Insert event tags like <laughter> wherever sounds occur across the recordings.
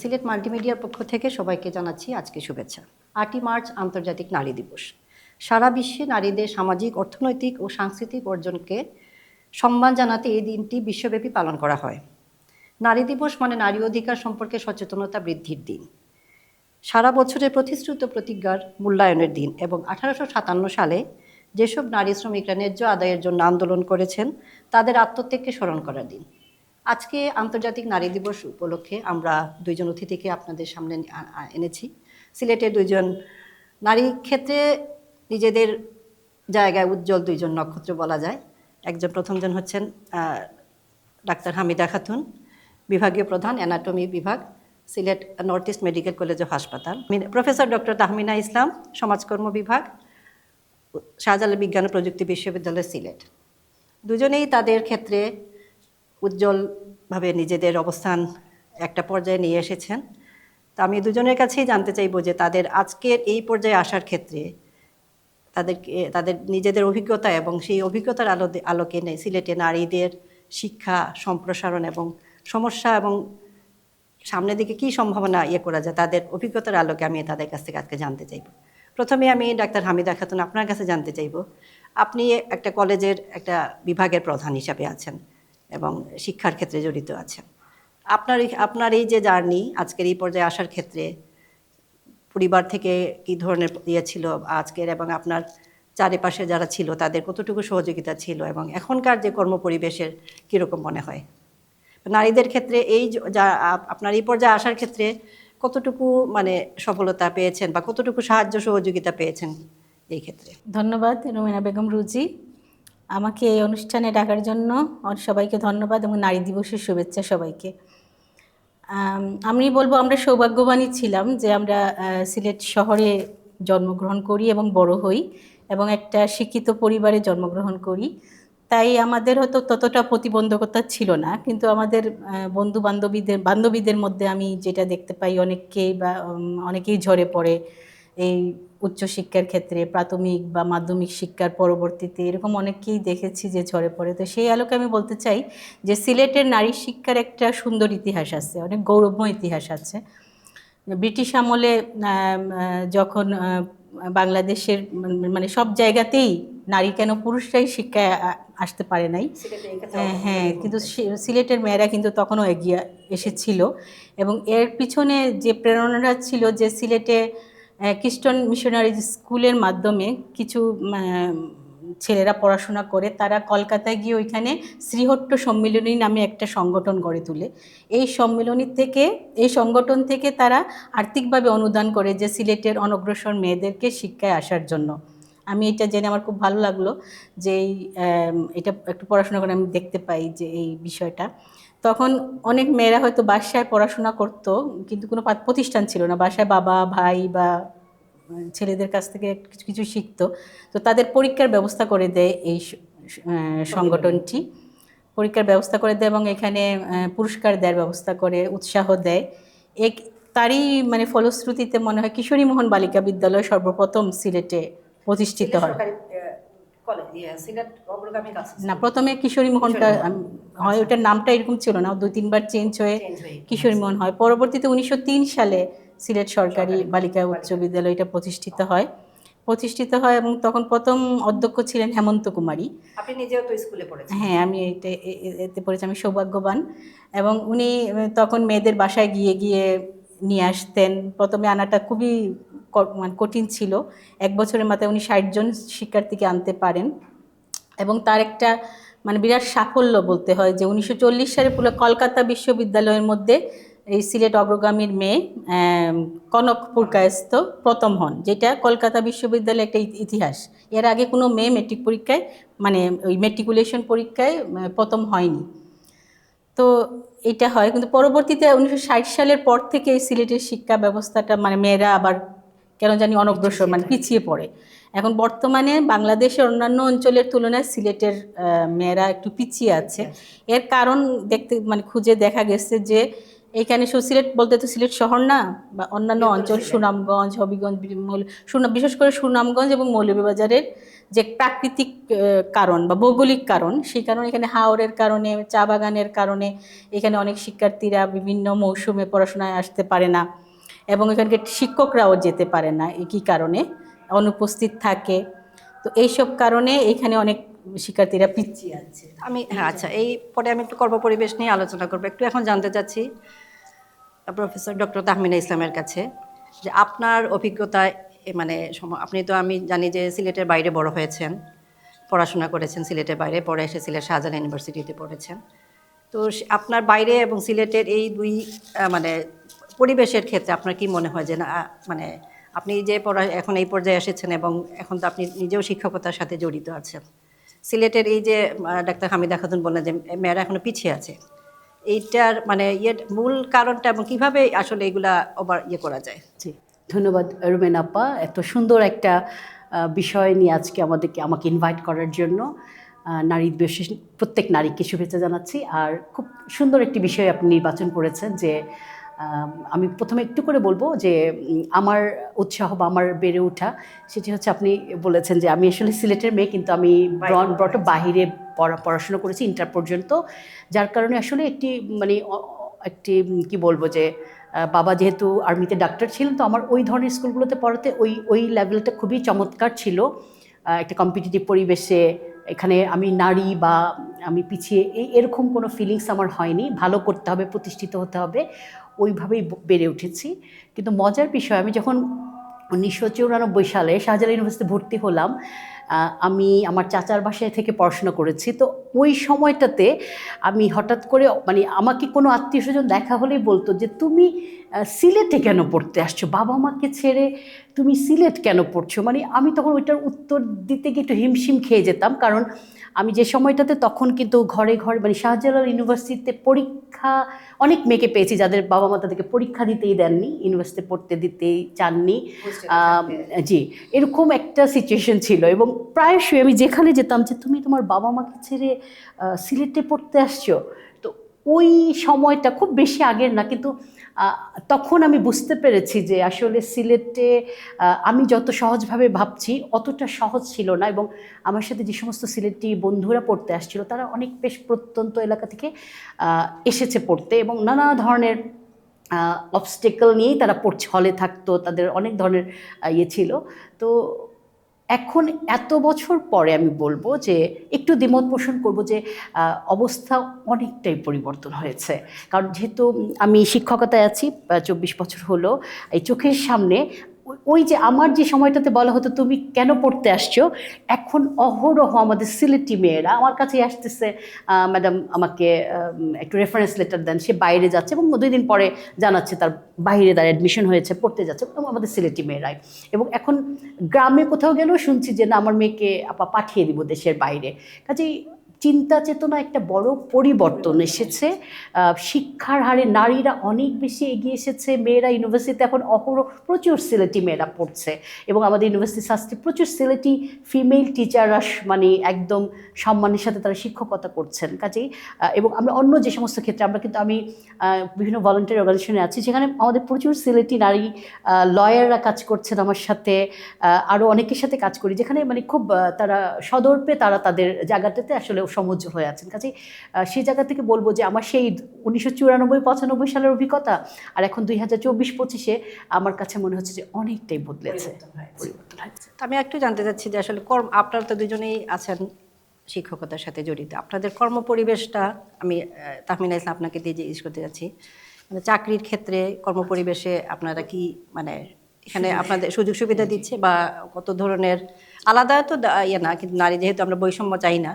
সিলেট মাল্টিমিডিয়ার পক্ষ থেকে সবাইকে জানাচ্ছি আজকে শুভেচ্ছা। আটই মার্চ আন্তর্জাতিক নারী দিবস। সারা বিশ্বে নারীদের সামাজিক, অর্থনৈতিক ও সাংস্কৃতিক অর্জনকে সম্মান জানাতে এই দিনটি বিশ্বব্যাপী পালন করা হয়। নারী দিবস মানে নারী অধিকার সম্পর্কে সচেতনতা বৃদ্ধির দিন। সারা বছরের প্রতিশ্রুত প্রতিজ্ঞার মূল্যায়নের দিন এবং আঠারোশো সাতান্ন সালে যেসব নারী শ্রমিকরা ন্যায্য আদায়ের জন্য আন্দোলন করেছেন, তাদের আত্মত্যাগকে স্মরণ করার দিন। আজকে আন্তর্জাতিক নারী দিবস উপলক্ষে আমরা দুইজন অতিথিকে আপনাদের সামনে এনেছি। সিলেটের দুইজন নারী ক্ষেত্রে নিজেদের জায়গায় উজ্জ্বল দুইজন নক্ষত্র বলা যায়। একজন প্রথমজন হচ্ছেন ডাক্তার হামিদা খাতুন, বিভাগীয় প্রধান, অ্যানাটমি বিভাগ, Sylhet North East Medical College ও হাসপাতাল। প্রফেসর ডক্টর তাহমিনা ইসলাম, সমাজকর্ম বিভাগ, শাহজালাল বিজ্ঞান ও প্রযুক্তি বিশ্ববিদ্যালয় সিলেট। দুজনেই তাদের ক্ষেত্রে উজ্জ্বলভাবে নিজেদের অবস্থান একটা পর্যায়ে নিয়ে এসেছেন। তা আমি দুজনের কাছেই জানতে চাইব যে তাদের আজকের এই পর্যায়ে আসার ক্ষেত্রে তাদেরকে, তাদের নিজেদের অভিজ্ঞতা এবং সেই অভিজ্ঞতার আলো, আলোকে নেই সিলেটে নারীদের শিক্ষা, সম্প্রসারণ এবং সমস্যা এবং সামনের দিকে কী সম্ভাবনা ইয়ে করা যায়, তাদের অভিজ্ঞতার আলোকে আমি তাদের কাছ থেকে আজকে জানতে চাইব। প্রথমে আমি ডাক্তার হামিদা খাতুন আপনার কাছে জানতে চাইব। আপনি একটা কলেজের একটা বিভাগের প্রধান হিসাবে আছেন। এবং শিক্ষার ক্ষেত্রে জড়িত আছেন। আপনার আপনার এই যে জার্নি আজকের এই পর্যায়ে আসার ক্ষেত্রে, পরিবার থেকে কি ধরনের ইয়ে ছিল আজকের এবং আপনার চারিপাশে যারা ছিল তাদের কতটুকু সহযোগিতা ছিল এবং এখনকার যে কর্মপরিবেশের কীরকম মনে হয়? নারীদের ক্ষেত্রে এই যা আপনার এই পর্যায়ে আসার ক্ষেত্রে কতটুকু মানে সফলতা পেয়েছেন বা কতটুকু সাহায্য সহযোগিতা পেয়েছেন এই ক্ষেত্রে? ধন্যবাদ, রুমিনা বেগম রুজি। আমাকে এই অনুষ্ঠানে ডাকার জন্য সবাইকে ধন্যবাদ এবং নারী দিবসের শুভেচ্ছা সবাইকে। আমি বলব আমরা সৌভাগ্যবানই ছিলাম যে আমরা সিলেট শহরে জন্মগ্রহণ করি এবং বড় হই এবং একটা শিক্ষিত পরিবারে জন্মগ্রহণ করি। তাই আমাদের হয়তো ততটা প্রতিবন্ধকতা ছিল না, কিন্তু আমাদের বন্ধু বান্ধবীদের বান্ধবীদের মধ্যে আমি যেটা দেখতে পাই অনেককেই বা অনেকেই ঝরে পড়ে। এই উচ্চশিক্ষার ক্ষেত্রে প্রাথমিক বা মাধ্যমিক শিক্ষার পরবর্তীতে এরকম অনেককেই দেখেছি যে ঝরে পড়ে। তো সেই আলোকে আমি বলতে চাই যে সিলেটের নারী শিক্ষার একটা সুন্দর ইতিহাস আছে অনেক গৌরবময় ইতিহাস আছে। ব্রিটিশ আমলে যখন বাংলাদেশের মানে সব জায়গাতেই নারী কেন পুরুষরাই শিক্ষায় আসতে পারে নাই। হ্যাঁ, হ্যাঁ কিন্তু সিলেটের মেয়েরা কিন্তু তখনও এগিয়ে এসেছিল। এবং এর পিছনে যে প্রেরণাটা ছিল যে সিলেটে খ্রিস্টান মিশনারি স্কুলের মাধ্যমে কিছু ছেলেরা পড়াশোনা করে, তারা কলকাতায় গিয়ে ওইখানে শ্রীহট্ট সম্মিলনী নামে একটা সংগঠন গড়ে তোলে। এই সম্মিলনী থেকে, এই সংগঠন থেকে তারা আর্থিকভাবে অনুদান করে যে সিলেটের অনগ্রসর মেয়েদেরকে শিক্ষায় আসার জন্য। আমি এটা জেনে আমার খুব ভালো লাগল যে এই এটা একটু পড়াশোনা করে আমি দেখতে পাই যে এই বিষয়টা। তখন অনেক মেয়েরা হয়তো বাসায় পড়াশোনা করতো, কিন্তু কোনো প্রতিষ্ঠান ছিল না। বাসায় বাবা, ভাই বা ছেলেদের কাছ থেকে কিছু কিছু শিখতো। তো তাদের পরীক্ষার ব্যবস্থা করে দেয় এই সংগঠনটি। পরীক্ষার ব্যবস্থা করে দেয় এবং এখানে পুরস্কার দেওয়ার ব্যবস্থা করে, উৎসাহ দেয়। এক, তারই মানে ফলশ্রুতিতে মনে হয় কিশোরী মোহন বালিকা বিদ্যালয় সর্বপ্রথম সিলেটে প্রতিষ্ঠিত হয়। না প্রথমে কিশোরী মোহনটা হয় ওটার নামটা এরকম ছিল না দুই তিনবার চেঞ্জ হয়ে কিশোরী মোহন হয়। পরবর্তীতে উনিশশো তিন সালে সিলেট সরকারি বালিকা উচ্চ বিদ্যালয় এটা প্রতিষ্ঠিত হয়। প্রতিষ্ঠিত হয় এবং তখন প্রথম অধ্যক্ষ ছিলেন হেমন্ত কুমারী। আপনি নিজেও তো স্কুলে পড়েছেন। হ্যাঁ আমি এতে এতে পড়েছি আমি সৌভাগ্যবান। এবং উনি তখন মেয়েদের বাসায় গিয়ে গিয়ে নিয়ে আসতেন। প্রথমে আনাটা খুবই মানে কঠিন ছিল। এক বছরের মাথায় উনি ষাট জন শিক্ষার্থীকে আনতে পারেন। এবং তার একটা মানে বিরাট সাফল্য বলতে হয় যে উনিশশো চল্লিশ সালে পুরো কলকাতা বিশ্ববিদ্যালয়ের মধ্যে এই সিলেট অগ্রগামীর মেয়ে কনক পুরকায়স্ত প্রথম হন, যেটা কলকাতা বিশ্ববিদ্যালয়ের একটা ইতি- ইতিহাস। এর আগে কোনো মেয়ে মেট্রিক পরীক্ষায় মানে ওই মেট্রিকুলেশন পরীক্ষায় প্রথম হয়নি। তো এটা হয়। কিন্তু পরবর্তীতে উনিশশো ষাট সালের পর থেকে এই সিলেটের শিক্ষা ব্যবস্থাটা মানে মেয়েরা আবার কেন জানি অনগ্রসর মানে পিছিয়ে পড়ে। এখন বর্তমানে বাংলাদেশের অন্যান্য অঞ্চলের তুলনায় সিলেটের মেয়েরা একটু পিছিয়ে আছে। এর কারণ দেখতে মানে খুঁজে দেখা গেছে যে এখানে শুধু সিলেট বলতে তো সিলেট শহর না? বা অন্যান্য অঞ্চল সুনামগঞ্জ হবিগঞ্জ বিশেষ করে সুনামগঞ্জ এবং মৌলভীবাজারের যে প্রাকৃতিক কারণ বা ভৌগোলিক কারণ, সেই কারণে এখানে হাওরের কারণে, চা বাগানের কারণে এখানে অনেক শিক্ষার্থীরা বিভিন্ন মৌসুমে পড়াশোনায় আসতে পারে না এবং এখানকার শিক্ষকরাও যেতে পারে না একই কারণে, অনুপস্থিত থাকে। তো এইসব কারণে এখানে অনেক শিক্ষার্থীরা পিছিয়ে আছে। আমি হ্যাঁ আচ্ছা এই পরে আমি একটু কর্মপরিবেশ নিয়ে আলোচনা করব। একটু এখন জানতে চাচ্ছি প্রফেসর ডক্টর তাহমিনা ইসলামের কাছে যে আপনার অভিজ্ঞতায় মানে আপনি তো আমি জানি যে সিলেটের বাইরে বড় হয়েছেন, পড়াশোনা করেছেন সিলেটের বাইরে, পরে এসে সিলেট শাহজাহান ইউনিভার্সিটিতে পড়েছেন। তো আপনার বাইরে এবং সিলেটের এই দুই মানে পরিবেশের ক্ষেত্রে আপনার কি মনে হয় যে না মানে আপনি যে পড়া, এখন এই পর্যায়ে এসেছেন এবং এখন তো আপনি নিজেও শিক্ষকতার সাথে জড়িত আছেন। সিলেটের এই যে ডাক্তার হামিদা খাতুন বললেন যে মেয়েরা এখনও পিছিয়ে আছে। এইটার মানে ইয়ে মূল কারণটা এবং কীভাবে আসলে এগুলা ওভার ইয়ে করা যায়? জি। ধন্যবাদ রুমেন আপা। এত সুন্দর একটা বিষয় নিয়ে আজকে আমাদেরকে আমাকে ইনভাইট করার জন্য নারী দিবসে প্রত্যেক নারীকে শুভেচ্ছা জানাচ্ছি। আর খুব সুন্দর একটি বিষয় আপনি নির্বাচন করেছেন যে আমি প্রথমে একটু করে বলব যে আমার উৎসাহ বা আমার বেড়ে ওঠা সেটি হচ্ছে আপনি বলেছেন যে আমি আসলে সিলেটের মেয়ে কিন্তু আমি ব্রন ব্রট বাহিরে পড়া পড়াশোনা করেছি ইন্টার পর্যন্ত। যার কারণে আসলে একটি মানে একটি কি বলব যে বাবা যেহেতু আর্মিতে ডাক্তার ছিলেন, তো আমার ওই ধরনের স্কুলগুলোতে পড়াতে ওই ওই লেভেলটা খুবই চমৎকার ছিল। একটা কম্পিটিটিভ পরিবেশে এখানে আমি নারী বা আমি পিছিয়ে এই এরকম কোনো ফিলিংস আমার হয়নি। ভালো করতে হবে, প্রতিষ্ঠিত হতে হবে, ওইভাবেই বেড়ে উঠেছি। কিন্তু মজার বিষয়, আমি যখন উনিশশো চৌরানব্বই সালে শাহজালাল ইউনিভার্সিটিতে ভর্তি হলাম আমি আমার চাচার বাসায় থেকে পড়াশোনা করেছি। তো ওই সময়টাতে আমি হঠাৎ করে মানে আমাকে কোনো আত্মীয় স্বজন দেখা হলেই বলতো যে, তুমি সিলেটে কেন পড়তে আসছো? বাবা মাকে ছেড়ে তুমি সিলেট কেন পড়ছো? মানে আমি তখন ওইটার উত্তর দিতে গিয়ে একটু হিমশিম খেয়ে যেতাম। কারণ আমি যে সময়টাতে তখন কিন্তু ঘরে ঘরে মানে শাহজালাল ইউনিভার্সিটিতে পরীক্ষা অনেক মেয়েকে পেয়েছি যাদের বাবা মা তাদেরকে পরীক্ষা দিতেই দেননি ইউনিভার্সিটিতে পড়তে দিতেই চাননি। জি এরকম একটা সিচুয়েশন ছিল এবং প্রায়শই আমি যেখানে যেতাম যে তুমি তোমার বাবা মাকে ছেড়ে সিলেটে পড়তে আসছো? ওই সময়টা খুব বেশি আগের না, কিন্তু তখন আমি বুঝতে পেরেছি যে আসলে সিলেটে আমি যত সহজভাবে ভাবছি অতটা সহজ ছিল না এবং আমার সাথে যে সমস্ত সিলেটি বন্ধুরা পড়তে আসছিল, তারা অনেক বেশ প্রত্যন্ত এলাকা থেকে এসেছে পড়তে এবং নানা ধরনের অবস্টেকল নিয়েই তারা পড়ছে হলে থাকতো, তাদের অনেক ধরনের ইয়ে ছিল। তো এখন এত বছর পরে আমি বলব যে একটু দ্বিমত পোষণ করব যে অবস্থা অনেকটাই পরিবর্তন হয়েছে। কারণ যেহেতু আমি শিক্ষকতায় আছি চব্বিশ বছর হলো, এই চোখের সামনে ওই- যে আমার যে সময়টাতে বলা হতো, তুমি কেন পড়তে আসছো? এখন অহরহ আমাদের সিলেটি মেয়েরা, আমার কাছে আসতেছে ম্যাডাম আমাকে একটু রেফারেন্স লেটার দেন, সে বাইরে যাচ্ছে এবং দুই দিন পরে জানাচ্ছে তার বাইরে তার অ্যাডমিশন হয়েছে, পড়তে যাচ্ছে আমাদের সিলেটি মেয়েরাই। এবং এখন গ্রামে কোথাও গেলেও শুনছি যে, না, আমার মেয়েকে আপা পাঠিয়ে দিব দেশের বাইরে। কাজেই চিন্তা চেতনা একটা বড় পরিবর্তন এসেছে। শিক্ষার হারে নারীরা অনেক বেশি এগিয়ে এসেছে। মেয়েরা ইউনিভার্সিটিতে এখন অহরহ প্রচুর সিলেটি মেয়েরা পড়ছে এবং আমাদের ইউনিভার্সিটি শাস্ত্রে প্রচুর সিলেটি ফিমেল টিচাররা মানে একদম সম্মানের সাথে তারা শিক্ষকতা করছেন। কাজেই এবং আমরা অন্য যে সমস্ত ক্ষেত্রে, আমরা কিন্তু আমি বিভিন্ন ভলেন্টিয়ার অর্গানাইজেশনে আছি, যেখানে আমাদের প্রচুর সিলেটি নারী লয়াররা কাজ করছেন আমার সাথে। আরও অনেকের সাথে কাজ করি, যেখানে মানে খুব তারা সদর্পে তারা তাদের জায়গাটাতে আসলে সমুজ্জ্বল হয়ে আছেন। কাজেই সেই জায়গা থেকে বলব যে আমার সেই উনিশশো চুরানব্বই পঁচানব্বই সালের অভিজ্ঞতা আর এখন দুই হাজার চব্বিশ পঁচিশে আমার কাছে মনে হচ্ছে যে অনেকটাই বদলেছে। পরিবর্তন হয়েছে। আমি একটু জানতে চাচ্ছি যে আসলে কর্ম আপনারা তো দুজনেই আছেন শিক্ষকতার সাথে জড়িত। আপনাদের কর্মপরিবেশটা আমি আহ, তাহমিনা ইসলাম আপনাকে দিয়ে জিজ্ঞেস করতে যাচ্ছি। মানে চাকরির ক্ষেত্রে কর্মপরিবেশে আপনারা কি মানে এখানে আপনাদের সুযোগ সুবিধা দিচ্ছে বা কত ধরনের আলাদা তো ইয়ে না কিন্তু নারী যেহেতু আমরা বৈষম্য চাই না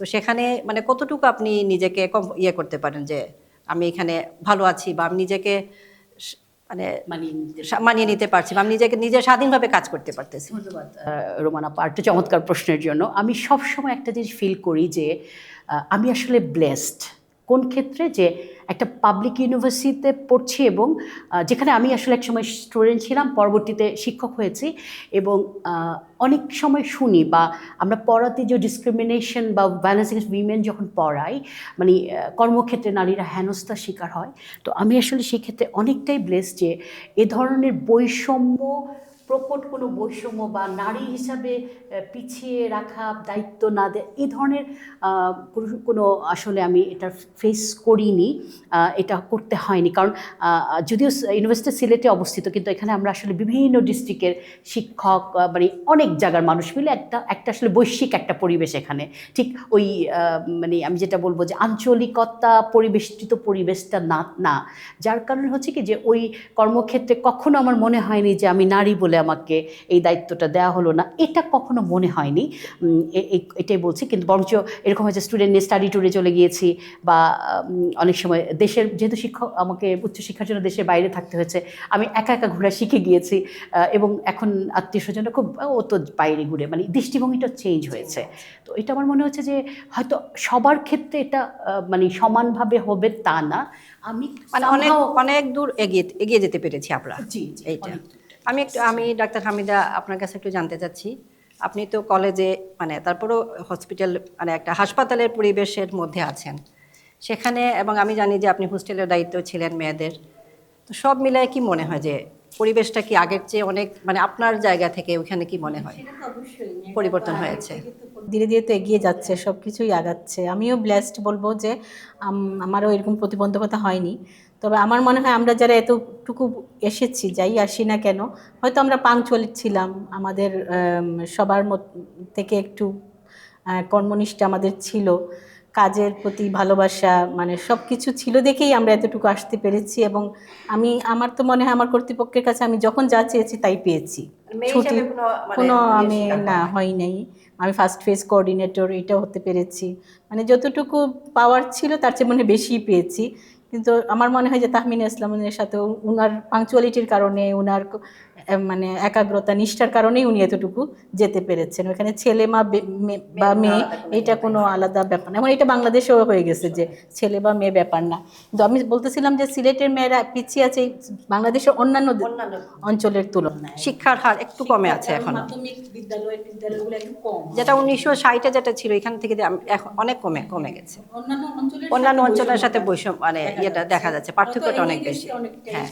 তো সেখানে মানে কতটুকু আপনি নিজেকে কম ইয়ে করতে পারেন যে আমি এখানে ভালো আছি বা আমি নিজেকে মানে মানিয়ে নিতে মানিয়ে নিতে পারছি বা আমি নিজেকে নিজে স্বাধীনভাবে কাজ করতে পারতেছি। ধন্যবাদ। রোমানা পার্ট চমৎকার প্রশ্নের জন্য। আমি সবসময় একটা জিনিস ফিল করি যে আমি আসলে ব্লেসড কোন ক্ষেত্রে যে একটা পাবলিক ইউনিভার্সিটিতে পড়ছি এবং যেখানে আমি আসলে এক সময় স্টুডেন্ট ছিলাম, পরবর্তীতে শিক্ষক হয়েছি এবং অনেক সময় শুনি বা আমরা পড়াতে যে ডিসক্রিমিনেশন বা ভায়োলেন্স এগেন্স্ট উইমেন যখন পড়াই মানে কর্মক্ষেত্রে নারীরা হেনস্থার শিকার হয়। তো আমি আসলে সেক্ষেত্রে অনেকটাই ব্লেস যে এ ধরনের বৈষম্য প্রকট কোনো বৈষম্য বা নারী হিসাবে পিছিয়ে রাখা, দায়িত্ব না দেয় এই ধরনের কোনো- আসলে আমি এটা ফেস করিনি এটা করতে হয়নি। কারণ যদিও ইউনিভার্সিটি সিলেটে অবস্থিত, কিন্তু এখানে আমরা আসলে বিভিন্ন ডিস্ট্রিক্টের শিক্ষক মানে অনেক জায়গার মানুষ মিলে একটা একটা আসলে বৈশ্বিক একটা পরিবেশ এখানে। ঠিক ওই মানে আমি যেটা বলব যে আঞ্চলিকতা পরিবেষ্টিত পরিবেশটা না না। যার কারণে হচ্ছে কি যে ওই কর্মক্ষেত্রে কখনো আমার মনে হয়নি যে আমি নারী বলে আমাকে এই দায়িত্বটা দেওয়া হলো না। এটা কখনো মনে হয়নি। এটাই বলছি। কিন্তু বরঞ্চ এরকম হয়েছে স্টুডেন্ট নিয়ে স্টাডি ট্যুরে চলে গিয়েছি বা অনেক সময় দেশের যেহেতু শিক্ষক আমাকে উচ্চশিক্ষার জন্য দেশের বাইরে থাকতে হয়েছে আমি একা একা ঘোরা শিখে গিয়েছি এবং এখন আত্মীয় স্বজনরা খুব ও তো বাইরে ঘুরে মানে দৃষ্টিভঙ্গিটা চেঞ্জ হয়েছে। তো এটা আমার মনে হচ্ছে যে হয়তো সবার ক্ষেত্রে এটা মানে সমানভাবে হবে তা না। আমি মানে অনেক অনেক দূর এগিয়ে এগিয়ে যেতে পেরেছি আমরা। জি জি এইটা। আমি একটু আমি ডাক্তার হামিদা আপনার কাছে একটু জানতে চাচ্ছি। আপনি তো কলেজে মানে তারপরও হসপিটাল মানে একটা হাসপাতালের পরিবেশের মধ্যে আছেন। সেখানে এবং আমি জানি যে আপনি হোস্টেলের দায়িত্ব ছিলেন মেয়েদের। তো সব মিলায় কি মনে হয় যে পরিবেশটা কি আগের চেয়ে অনেক মানে আপনার জায়গা থেকে ওখানে কি মনে হয়? পরিবর্তন হয়েছে। ধীরে ধীরে তো এগিয়ে যাচ্ছে সব কিছুই আগাচ্ছে। আমিও ব্লেসড বলব যে আমারও এরকম প্রতিবন্ধকতা হয়নি। তবে আমার মনে হয় আমরা যারা এতটুকু এসেছি যাই আসি না কেন হয়তো আমরা পাংচুয়াল ছিলাম আমাদের সবার মত থেকে একটু কর্মনিষ্ঠা আমাদের ছিল। কাজের প্রতি ভালোবাসা মানে সব কিছু ছিল দেখেই আমরা এতটুকু আসতে পেরেছি এবং আমি আমার তো মনে হয় আমার কর্তৃপক্ষের কাছে আমি যখন যা চেয়েছি তাই পেয়েছি। মেয়ে ছুটি কোনো মানে ইয়ে আমি না। হয় নাই। আমি ফার্স্ট ফেজ কোঅর্ডিনেটর এটা হতে পেরেছি। মানে যতটুকু পাওয়ার ছিল তার চেয়ে মনে হয় বেশিই পেয়েছি। কিন্তু আমার মনে হয় যে তাহমিনা ইসলামের সাথে উনার পাংচুয়ালিটির কারণে এ, মানে একাগ্রতা নিষ্ঠার কারণেই উনি এতটুকু যেতে পেরেছেন। ওখানে ছেলে মা বা মেয়ে এটা কোনো আলাদা ব্যাপার না। এখন এটা বাংলাদেশেও হয়ে গেছে যে ছেলে বা মেয়ে ব্যাপার না। কিন্তু আমি বলতেছিলাম যে সিলেটের মেয়েরা পিছিয়ে আছে বাংলাদেশের অন্যান্য অঞ্চলের তুলনায়। শিক্ষার হার একটু কমে আছে এখন। মাধ্যমিক বিদ্যালয় বিদ্যালয়গুলো একটু কম। যেটা উনিশশো ষাটে যেটা ছিল এখান থেকে এখন অনেক কমে কমে গেছে। অন্যান্য অঞ্চলের সাথে বৈষম্য মানে ইয়েটা দেখা যাচ্ছে পার্থক্যটা অনেক বেশি। হ্যাঁ।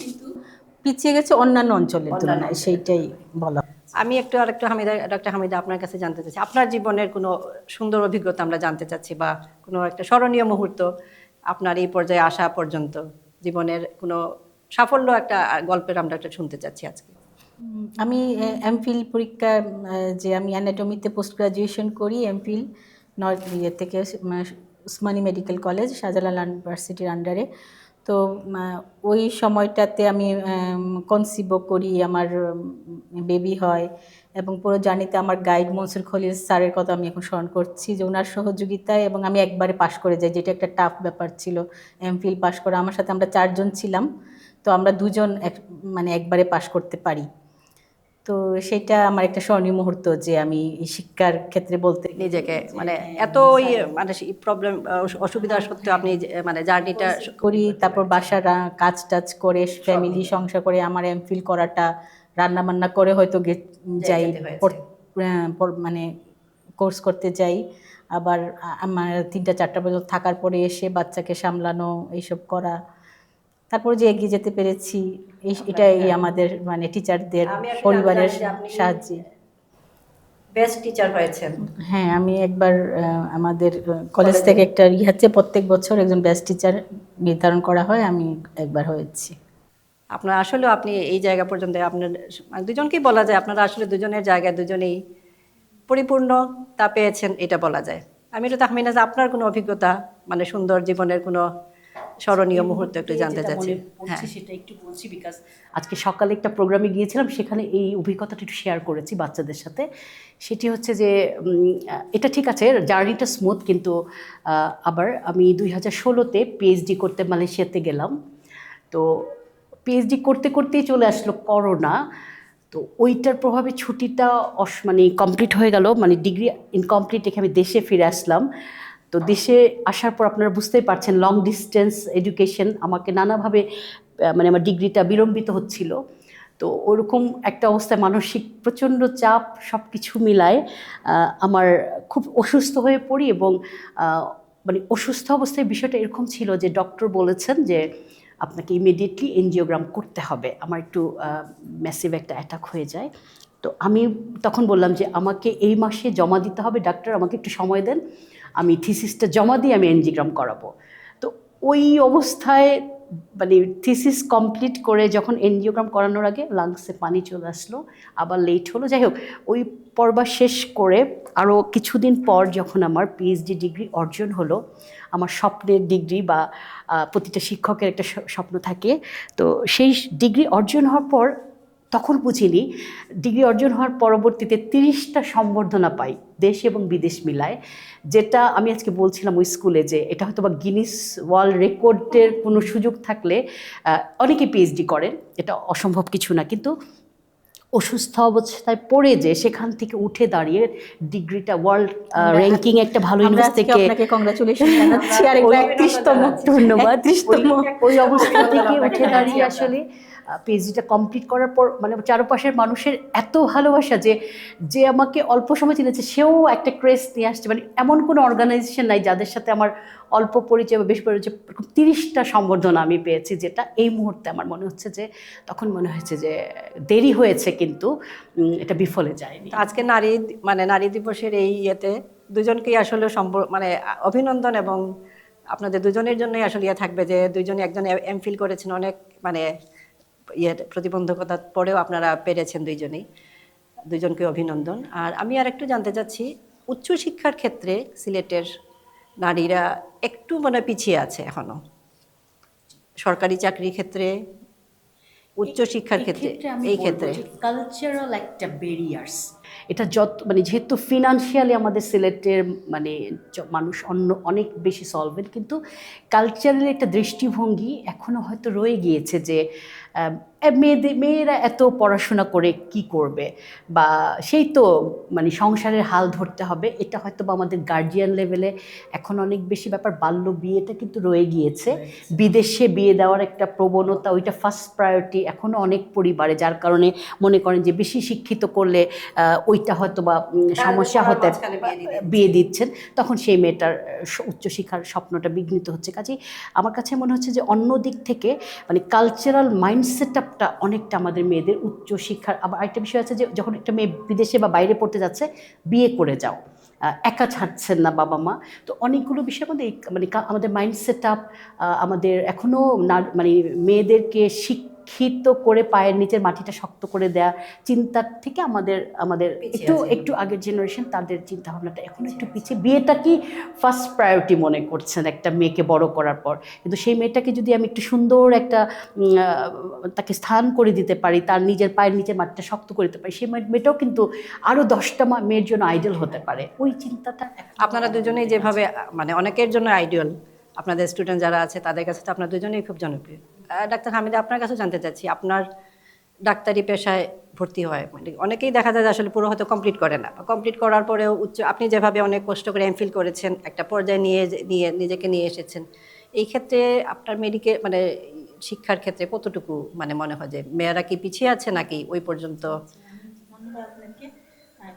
পিছিয়ে গেছে অন্যান্য অঞ্চলের তুলনায় সেইটাই বলা। আমি একটু আর একটু হামিদা ডক্টর হামিদা আপনার কাছে জানতে চাচ্ছি। আপনার জীবনের কোনো সুন্দর অভিজ্ঞতা আমরা জানতে চাচ্ছি বা কোনো একটা স্মরণীয় মুহূর্ত আপনার এই পর্যায়ে আসা পর্যন্ত জীবনের কোনো সাফল্য একটা গল্পের আমরা একটা শুনতে চাচ্ছি আজকে। আমি এমফিল পরীক্ষা যে আমি অ্যানাটমিতে পোস্ট গ্রাজুয়েশন করি এমফিল নর্থ ইয়ে থেকে উসমানী মেডিকেল কলেজ শাহজালাল ইউনিভার্সিটির আন্ডারে তো ওই সময়টাতে আমি কনসিভও করি, আমার বেবি হয় এবং পুরো জানিতে আমার গাইড মনসুর খলিল স্যারের কথা আমি এখন স্মরণ করছি যে ওনার সহযোগিতায় এবং আমি একবারে পাশ করে যাই, যেটা একটা টাফ ব্যাপার ছিল এমফিল পাশ করা। আমার সাথে আমরা চারজন ছিলাম, তো আমরা দুজন এক মানে একবারে পাশ করতে পারি। তো সেটা আমার একটা স্মরণীয় মুহূর্ত যে আমি শিক্ষার ক্ষেত্রে বলতে নিজেকে মানে এত ইয়ে, মানে প্রবলেম অসুবিধা সত্ত্বেও আপনি মানে জার্নিটা করি তারপর বাসার কাজ টাজ করে ফ্যামিলি সংসার করে আমার এমফিল করাটা রান্না বান্না করে হয়তো যাই মানে কোর্স করতে যাই। আবার আমার তিনটা চারটা পর্যন্ত থাকার পরে এসে বাচ্চাকে সামলানো এইসব করা। তারপর যে এগিয়ে যেতে পেরেছি এটাই আমাদের মানে টিচারদের পরিবারের সাহায্যে। বেস্ট টিচার হয়েছেন। হ্যাঁ আমি একবার আমাদের কলেজ থেকে একটা ই হচ্ছে প্রত্যেক বছর একজন বেস্ট টিচার নির্ধারণ করা হয় আমি একবার হয়েছি। আপনার আসলে আপনি এই জায়গা পর্যন্ত আপনার মানে দুজনকেই বলা যায় আপনারা আসলে দুজনের জায়গায় দুজনেই পরিপূর্ণ তা পেয়েছেন এটা বলা যায়। আমি তো তাহমিনা যে আপনার কোনো অভিজ্ঞতা মানে সুন্দর জীবনের কোনো স্মরণীয় মুহূর্ত একটু জানতে চাচ্ছি। হ্যাঁ। সেটা একটু বলছি বিকজ আজকে সকালে একটা প্রোগ্রামে গিয়েছিলাম সেখানে এই অভিজ্ঞতাটা একটু শেয়ার করেছি বাচ্চাদের সাথে। সেটি হচ্ছে যে এটা ঠিক আছে জার্নিটা স্মুথ কিন্তু আবার আমি দুই হাজার ষোলোতে পিএইচডি করতে মালয়েশিয়াতে গেলাম। তো পিএইচডি করতে করতেই চলে আসলো করোনা তো ওইটার প্রভাবে ছুটিটা অস মানে কমপ্লিট হয়ে গেল মানে ডিগ্রি ইনকমপ্লিট রেখে আমি দেশে ফিরে আসলাম। তো দেশে আসার পর আপনারা বুঝতেই পারছেন লং ডিস্টেন্স এডুকেশন আমাকে নানাভাবে মানে আমার ডিগ্রিটা বিলম্বিত হচ্ছিল। তো ওরকম একটা অবস্থায় মানসিক প্রচণ্ড চাপ সব কিছু মিলায় আমার খুব অসুস্থ হয়ে পড়ি এবং মানে অসুস্থ অবস্থায় বিষয়টা এরকম ছিল যে ডক্টর বলেছেন যে আপনাকে ইমিডিয়েটলি এনজিওগ্রাম করতে হবে। আমার একটু ম্যাসিভ একটা অ্যাটাক হয়ে যায়। তো আমি তখন বললাম যে আমাকে এই মাসে জমা দিতে হবে ডাক্তার আমাকে একটু সময় দেন। আমি থিসিসটা জমা দিয়ে আমি এনজিওগ্রাম করাবো। তো ওই অবস্থায় মানে থিসিস কমপ্লিট করে যখন এনজিওগ্রাম করানোর আগে লাংসে পানি চলে আসলো, আবার লেট হলো, যাই হোক, ওই পর্বা শেষ করে আরও কিছুদিন পর যখন আমার পিএইচডি ডিগ্রি অর্জন হলো, আমার স্বপ্নের ডিগ্রি বা প্রতিটা শিক্ষকের একটা স্বপ্ন থাকে, তো সেই ডিগ্রি অর্জন হওয়ার পর তখন বুঝিনি ডিগ্রি অর্জন হওয়ার পরবর্তীতে তিরিশটা সম্বর্ধনা পাই দেশ এবং বিদেশ মিলায়। যেটা আমি আজকে বলছিলাম ওই স্কুলে যে এটা হয়তো বা গিনিস ওয়ার্ল্ড রেকর্ডের কোনো সুযোগ থাকলে অনেকে পিএইচডি করেন এটা অসম্ভব কিছু না। কিন্তু অসুস্থ অবস্থায় পড়ে যে সেখান থেকে উঠে দাঁড়িয়ে ডিগ্রিটা ওয়ার্ল্ড র্যাঙ্কিং একটা ভালো ইউনিভার্সিটি থেকে আপনাকে কংগ্রাচুলেশন জানাচ্ছি। আর ধন্যবাদ ওই অবস্থা থেকে উঠে দাঁড়িয়ে আসলে পিএইচডিটা কমপ্লিট করার পর মানে চারপাশের মানুষের এত ভালোবাসা যে যে আমাকে অল্প সময় চিনেছে, সেও একটা ক্রেজ নিয়ে আসছে। মানে এমন কোনো অর্গানাইজেশন নাই যাদের সাথে আমার অল্প পরিচয় বা বেশি পরিচয় তিরিশটা সম্বর্ধনা আমি পেয়েছি, যেটা এই মুহূর্তে আমার মনে হচ্ছে যে, তখন মনে হয়েছে যে, দেরি হয়েছে কিন্তু এটা বিফলে যায়নি। আজকে নারী মানে নারী দিবসের এই ইয়েতে দুজনকেই আসলে মানে অভিনন্দন এবং আপনাদের দুজনের জন্যই আসলে ইয়ে থাকবে যে দুজনে একজন এমফিল করেছেন অনেক মানে ইয়ে প্রতিবন্ধকতার পরেও আপনারা পেরেছেন দুইজনেই। দুইজনকে অভিনন্দন। আর আমি আর একটু জানতে চাচ্ছি উচ্চশিক্ষার ক্ষেত্রে সিলেটের নারীরা একটু মানে পিছিয়ে আছে এখনও। সরকারি চাকরির ক্ষেত্রে উচ্চশিক্ষার ক্ষেত্রে এই ক্ষেত্রে। কালচারাল একটা ব্যারিয়ার্স এটা যত মানে যেহেতু ফিনান্সিয়ালি আমাদের সিলেটের মানে মানুষ অন্য অনেক বেশি সলভেন্ট কিন্তু কালচারালি একটা দৃষ্টিভঙ্গি এখনও হয়তো রয়ে গিয়েছে যে মেয়েদের মেয়েরা এত পড়াশোনা করে কি করবে? বা সেই তো মানে সংসারের হাল ধরতে হবে এটা হয়তো বা আমাদের গার্জিয়ান লেভেলে এখন অনেক বেশি ব্যাপার বাল্য বিয়েটা কিন্তু রয়ে গিয়েছে। বিদেশে বিয়ে দেওয়ার একটা প্রবণতা ওইটা ফার্স্ট প্রায়োরিটি এখনও অনেক পরিবারে যার কারণে মনে করেন যে বেশি শিক্ষিত করলে ওইটা হয়তো বা সমস্যা হতে। বিয়ে দিচ্ছেন। তখন সেই মেয়েটার উচ্চশিক্ষার স্বপ্নটা বিঘ্নিত হচ্ছে। কাজেই আমার কাছে মনে হচ্ছে যে অন্য দিক থেকে মানে কালচারাল মাইন্ড সেটআপটা অনেকটা আমাদের মেয়েদের উচ্চ শিক্ষার, আবার আরেকটা বিষয় আছে যে যখন একটা মেয়ে বিদেশে বা বাইরে পড়তে যাচ্ছে, বিয়ে করে যাও। একা ছাড়ছেন না বাবা মা। তো অনেকগুলো বিষয় আমাদের মানে আমাদের মাইন্ড সেট আপ আমাদের এখনও না মানে মেয়েদেরকে শিক্ষিত করে পায়ের নিচের মাটিটা শক্ত করে দেয়া চিন্তার থেকে আমাদের আমাদের একটু একটু আগের জেনারেশন তাদের চিন্তা ভাবনাটা এখন একটু পিছিয়ে। বিয়েটা কি ফার্স্ট প্রায়োরিটি মনে করছেন একটা মেয়েকে বড় করার পর? কিন্তু সেই মেয়েটাকে যদি আমি একটু সুন্দর একটা তাকে স্থান করে দিতে পারি তার নিজের পায়ের নিচের মাটিটা শক্ত করে দিতে পারি সেই মেয়ে- মেয়েটাও কিন্তু আরও দশটা মা- মেয়ের জন্য আইডল হতে পারে। ওই চিন্তাটা আপনারা দুজনেই যেভাবে মানে অনেকের জন্য আইডিয়াল আপনাদের স্টুডেন্ট যারা আছে তাদের কাছে তো আপনার দুজনেই খুব জনপ্রিয়। ডাক্তার হামিদা আপনার কাছেও জানতে চাচ্ছি আপনার ডাক্তারি পেশায় ভর্তি হয় মানে অনেকেই দেখা যায় যে আসলে পুরো হয়তো কমপ্লিট করে না। কমপ্লিট করার পরেও উচ্চ আপনি যেভাবে অনেক কষ্ট করে এমফিল করেছেন একটা পর্যায়ে নিয়ে নিয়ে নিজেকে নিয়ে এসেছেন এই ক্ষেত্রে আপনার মেডিকেল মানে শিক্ষার ক্ষেত্রে কতটুকু মানে মনে হয় যে মেয়েরা কি পিছিয়ে আছে নাকি ওই পর্যন্ত?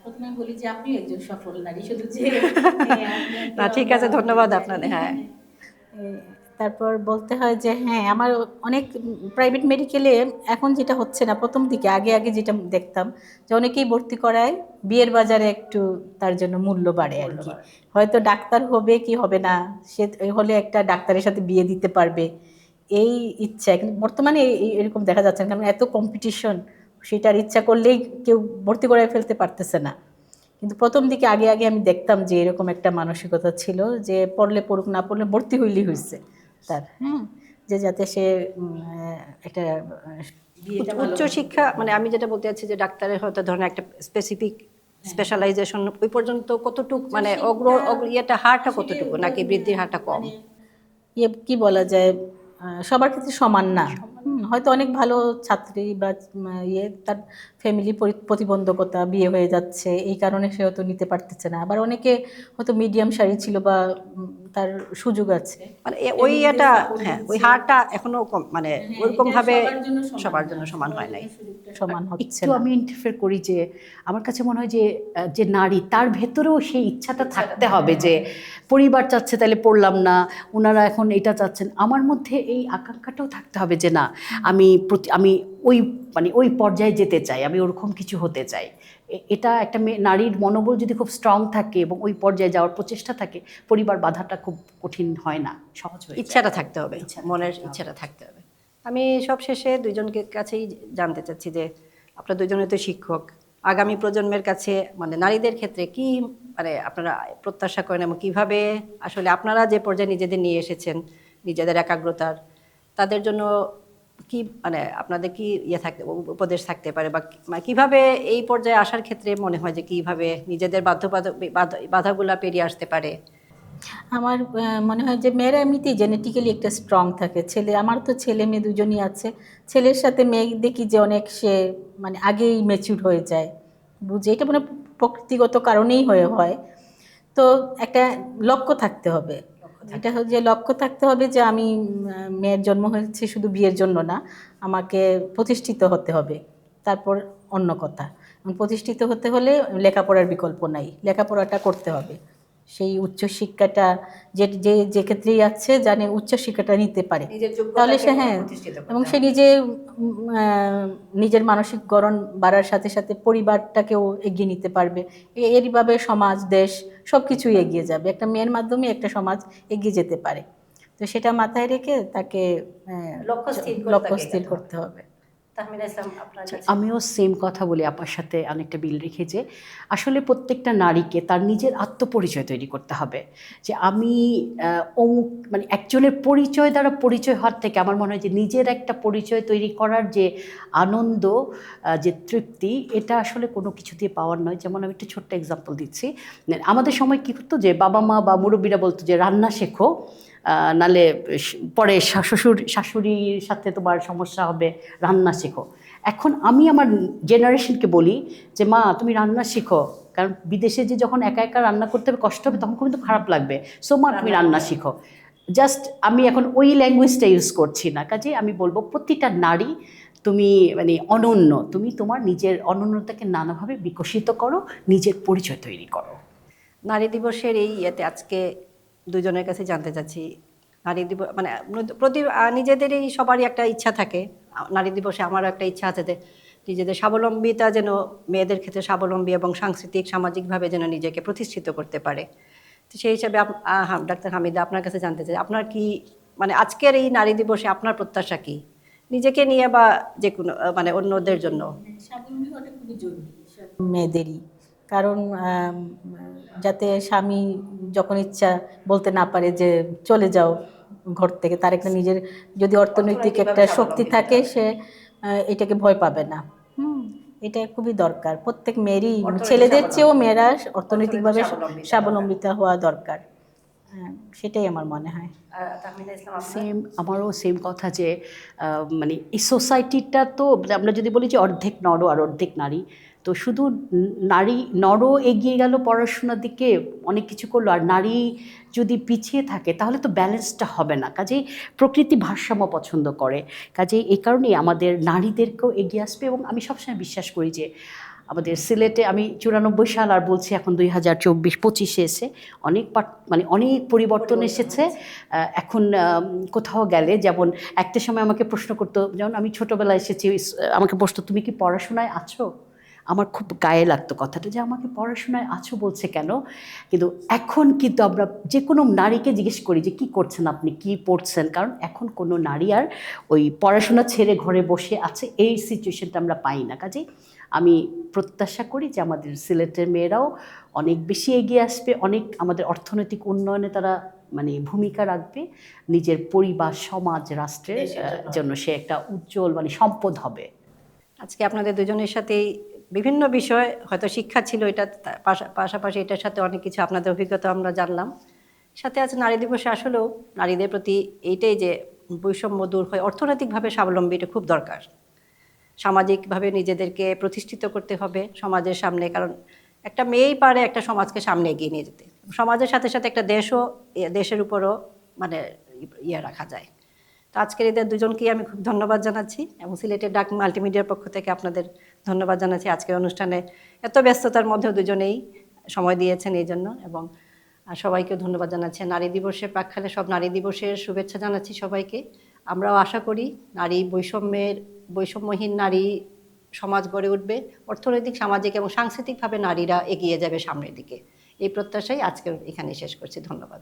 প্রথমে বলি যে আপনি একজন সফল নারী শুধু যে <laughs> না ঠিক আছে ধন্যবাদ আপনাদের হ্যাঁ। <laughs> তারপর বলতে হয় যে হ্যাঁ আমার অনেক প্রাইভেট মেডিকেলে এখন যেটা হচ্ছে না প্রথম দিকে আগে আগে যেটা দেখতাম যে অনেকেই ভর্তি করায় বিয়ের বাজারে একটু তার জন্য মূল্য বাড়ে আর কি। হয়তো ডাক্তার হবে কি হবে না সে হলে একটা ডাক্তারের সাথে বিয়ে দিতে পারবে। এই ইচ্ছা কিন্তু বর্তমানে এরকম দেখা যাচ্ছে না কারণ এত কম্পিটিশন সেটার ইচ্ছা করলেই কেউ ভর্তি করায় ফেলতে পারতেছে না। কিন্তু প্রথম দিকে আগে আগে আমি দেখতাম যে এরকম একটা মানসিকতা ছিল যে পড়লে পড়ুক না পড়লে ভর্তি হইলেই হয়েছে তার হ্যাঁ? যে যাতে সে একটা আহ, বিয়েটা ভালো- উচ্চ শিক্ষা মানে আমি যেটা বলতে চাচ্ছি যে ডাক্তারের হয়তো ধরেন একটা স্পেসিফিক স্পেশালাইজেশন ওই পর্যন্ত কতটুকু মানে অগ্র অগ্র- ইয়েটা হারটা কতটুকু নাকি বৃদ্ধির হারটা কম? ইয়ে কি বলা যায় সবার ক্ষেত্রে সমান না। হয়তো অনেক ভালো ছাত্রী বা ইয়ে তার ফ্যামিলি প্রতিবন্ধকতা বিয়ে হয়ে যাচ্ছে এই কারণে সে হয়তো নিতে পারতেছে না। আবার অনেকে হয়তো মিডিয়াম শাড়ি ছিল বা তার সুযোগ আছে। মানে ওই এটা হ্যাঁ ওই হারটা এখনও মানে ওইরকম ভাবে সবার জন্য সমান হয় নাই। সমান হচ্ছে একটু আমি ইন্টারফেয়ার করি যে আমার কাছে মনে হয় যে যে নারী তার ভেতরেও সেই ইচ্ছাটা থাকতে হবে যে পরিবার চাচ্ছে তাহলে পড়লাম না ওনারা এখন এটা চাচ্ছেন। আমার মধ্যে এই আকাঙ্ক্ষাটাও থাকতে হবে যে না আমি প্রতি আমি ওই মানে ওই পর্যায়ে যেতে চাই আমি ওরকম কিছু হতে চাই। এটা একটা মেয়ে নারীর মনোবল যদি খুব স্ট্রং থাকে এবং ওই পর্যায়ে যাওয়ার প্রচেষ্টা থাকে পরিবার বাধাটা খুব কঠিন হয় না সহজ হয়ে ইচ্ছাটা থাকতে হবে মনের ইচ্ছাটা থাকতে হবে। আমি সব শেষে দুইজনকে কাছেই জানতে চাচ্ছি যে আপনার দুজনে তো শিক্ষক আগামী প্রজন্মের কাছে মানে নারীদের ক্ষেত্রে কি মানে আপনারা প্রত্যাশা করেন এবং কীভাবে আসলে আপনারা যে পর্যায়ে নিজেদের নিয়ে এসেছেন নিজেদের একাগ্রতার তাদের জন্য কি মানে আপনাদের কি ইয়ে থাকতে উপদেশ থাকতে পারে? বা কীভাবে এই পর্যায়ে আসার ক্ষেত্রে মনে হয় যে কীভাবে নিজেদের বাধ্য বাধাগুলা পেরিয়ে আসতে পারে? আমার মনে হয় যে মেয়েরা এমনিতেই জেনেটিক্যালি একটা স্ট্রং থাকে। ছেলে, আমার তো ছেলে মেয়ে দুজনই আছে। ছেলের সাথে মেয়ে দেখি যে অনেক সে মানে আগেই ম্যাচিউর হয়ে যায়। বুঝে, এটা মানে প্রকৃতিগত কারণেই হয়ে, হয়। তো একটা লক্ষ্য থাকতে হবে। এটা যে লক্ষ্য থাকতে হবে যে আমি মেয়ের জন্ম হয়েছে শুধু বিয়ের জন্য না, আমাকে প্রতিষ্ঠিত হতে হবে। তারপর অন্য কথা। প্রতিষ্ঠিত হতে হলে লেখাপড়ার বিকল্প নাই। লেখাপড়াটা করতে হবে। সেই উচ্চশিক্ষাটা যে যে যে ক্ষেত্রেই আছে জানে উচ্চশিক্ষাটা নিতে পারে। তাহলে সে হ্যাঁ এবং সে নিজে নিজের মানসিক গড়ন বাড়ার সাথে সাথে পরিবারটাকেও এগিয়ে নিতে পারবে। এরইভাবে সমাজ দেশ সব কিছুই এগিয়ে যাবে। একটা মেয়ের মাধ্যমে একটা সমাজ এগিয়ে যেতে পারে। তো সেটা মাথায় রেখে তাকে লক্ষ্য স্থির করতে হবে। আপনার আমিও সেম কথা বলি আপার সাথে অনেকটা বিল রেখে যে আসলে প্রত্যেকটা নারীকে তার নিজের আত্মপরিচয় তৈরি করতে হবে। যে আমি অমুক মানে একজনের পরিচয় দ্বারা পরিচয় হওয়ার থেকে আমার মনে হয় যে নিজের একটা পরিচয় তৈরি করার যে আনন্দ যে তৃপ্তি এটা আসলে কোনো কিছু দিয়ে পাওয়ার নয়। যেমন আমি একটা ছোট্ট এক্সাম্পল দিচ্ছি। আমাদের সময় কী হতো যে বাবা মা বা মুরব্বীরা বলতো যে রান্না শেখো। নালে পরে শ্বশুর শাশুড়ির সাথে তোমার সমস্যা হবে, রান্না শেখো। এখন আমি আমার জেনারেশনকে বলি যে, মা, তুমি রান্না শিখো। কারণ বিদেশে যে যখন একা একা রান্না করতে হবে, কষ্ট হবে, তখন কিন্তু খারাপ লাগবে। সো মা, তুমি রান্না শিখো। জাস্ট আমি এখন ওই ল্যাঙ্গুয়েজটা ইউজ করছি না। কাজে আমি বলব, প্রতিটা নারী তুমি মানে অনন্য, তুমি তোমার নিজের অনন্যতাকে নানাভাবে বিকশিত করো, নিজের পরিচয় তৈরি করো। নারী দিবসের এই ইয়েতে আজকে দুজনের কাছে জানতে চাচ্ছি। নারী দিবস মানে প্রতি নিজেদেরই সবারই একটা ইচ্ছা থাকে। নারী দিবসে আমারও একটা ইচ্ছা আছে যে, নিজেদের স্বাবলম্বিতা যেন মেয়েদের ক্ষেত্রে স্বাবলম্বী এবং সাংস্কৃতিক, সামাজিকভাবে যেন নিজেকে প্রতিষ্ঠিত করতে পারে। তো সেই হিসাবে ডাক্তার হামিদা, আপনার কাছে জানতে চাই, আপনার কি মানে আজকের এই নারী দিবসে আপনার প্রত্যাশা কি? নিজেকে নিয়ে বা যে কোনো মানে অন্যদের জন্য? মেয়েদেরই। কারণ যাতে স্বামী যখন ইচ্ছা বলতে না পারে যে চলে যাও ঘর থেকে তার একটা নিজের যদি অর্থনৈতিক একটা শক্তি থাকে সে এটাকে ভয় পাবে না। হুম এটা খুবই দরকার। প্রত্যেক মেয়েরই ছেলেদের চেয়েও মেয়েরা অর্থনৈতিকভাবে স্বাবলম্বিতা হওয়া দরকার। হ্যাঁ, সেটাই আমার মনে হয়। সেম আমারও সেম কথা যে মানে এই সোসাইটিটা তো আমরা যদি বলি যে অর্ধেক নর আর অর্ধেক নারী তো শুধু নারী নরও এগিয়ে গেল পড়াশোনার দিকে অনেক কিছু করল। আর নারী যদি পিছিয়ে থাকে তাহলে তো ব্যালেন্সটা হবে না। কাজেই প্রকৃতি ভারসাম্য পছন্দ করে। কাজেই এই কারণেই আমাদের নারীদেরকেও এগিয়ে আসবে এবং আমি সবসময় বিশ্বাস করি যে আমাদের সিলেটে আমি চুরানব্বই সাল আর বলছি এখন দুই হাজার চব্বিশ পঁচিশে এসে অনেক মানে অনেক পরিবর্তন এসেছে। এখন কোথাও গেলে যেমন একটা সময় আমাকে প্রশ্ন করতো যেমন আমি ছোটোবেলায় এসেছি আমাকে প্রশ্ন তুমি কি পড়াশোনায় আছো? আমার খুব গায়ে লাগতো কথাটা যে আমাকে পড়াশোনায় আছো বলছে কেন? কিন্তু এখন কিন্তু আমরা যে কোনো নারীকে জিজ্ঞেস করি যে কি করছেন আপনি? কি পড়ছেন? কারণ এখন কোনো নারী আর ওই পড়াশোনা ছেড়ে ঘরে বসে আছে এই সিচুয়েশনটা আমরা পাই না। কাজেই আমি প্রত্যাশা করি যে আমাদের সিলেটের মেয়েরাও অনেক বেশি এগিয়ে আসবে অনেক আমাদের অর্থনৈতিক উন্নয়নে তারা মানে ভূমিকা রাখবে নিজের পরিবার সমাজ রাষ্ট্রের জন্য। জন্য সে একটা উজ্জ্বল মানে সম্পদ হবে। আজকে আপনাদের দুজনের সাথেই বিভিন্ন বিষয়, হয়তো শিক্ষা ছিল এটা পাশা- পাশাপাশি এটার সাথে অনেক কিছু আপনাদের অভিজ্ঞতা আমরা জানলাম। সাথে আছে নারী দিবসে আসলেও নারীদের প্রতি এইটাই যে বৈষম্য দূর হয়, অর্থনৈতিকভাবে স্বাবলম্বী এটা খুব দরকার। সামাজিকভাবে নিজেদেরকে প্রতিষ্ঠিত করতে হবে সমাজের সামনে, কারণ একটা মেয়েই পারে একটা সমাজকে সামনে এগিয়ে নিয়ে যেতে। সমাজের সাথে সাথে একটা দেশও দেশের উপরও মানে ইয়ে রাখা যায়। তো আজকের এদের দুজনকেই আমি খুব ধন্যবাদ জানাচ্ছি এবং সিলেটের ডাক মাল্টিমিডিয়ার পক্ষ থেকে আপনাদের ধন্যবাদ জানাচ্ছি। আজকের অনুষ্ঠানে এত ব্যস্ততার মধ্যেও দুজনেই সময় দিয়েছেন এই জন্য এবং সবাইকে ধন্যবাদ জানাচ্ছি। নারী দিবসের প্রাককালে সব নারী দিবসের শুভেচ্ছা জানাচ্ছি সবাইকে। আমরাও আশা করি নারী বৈষম্যের, বৈষম্যহীন নারী সমাজ গড়ে উঠবে। অর্থনৈতিক, সামাজিক এবং সাংস্কৃতিকভাবে নারীরা এগিয়ে যাবে সামনের দিকে। এই প্রত্যাশাই আজকে এখানে শেষ করছি। ধন্যবাদ।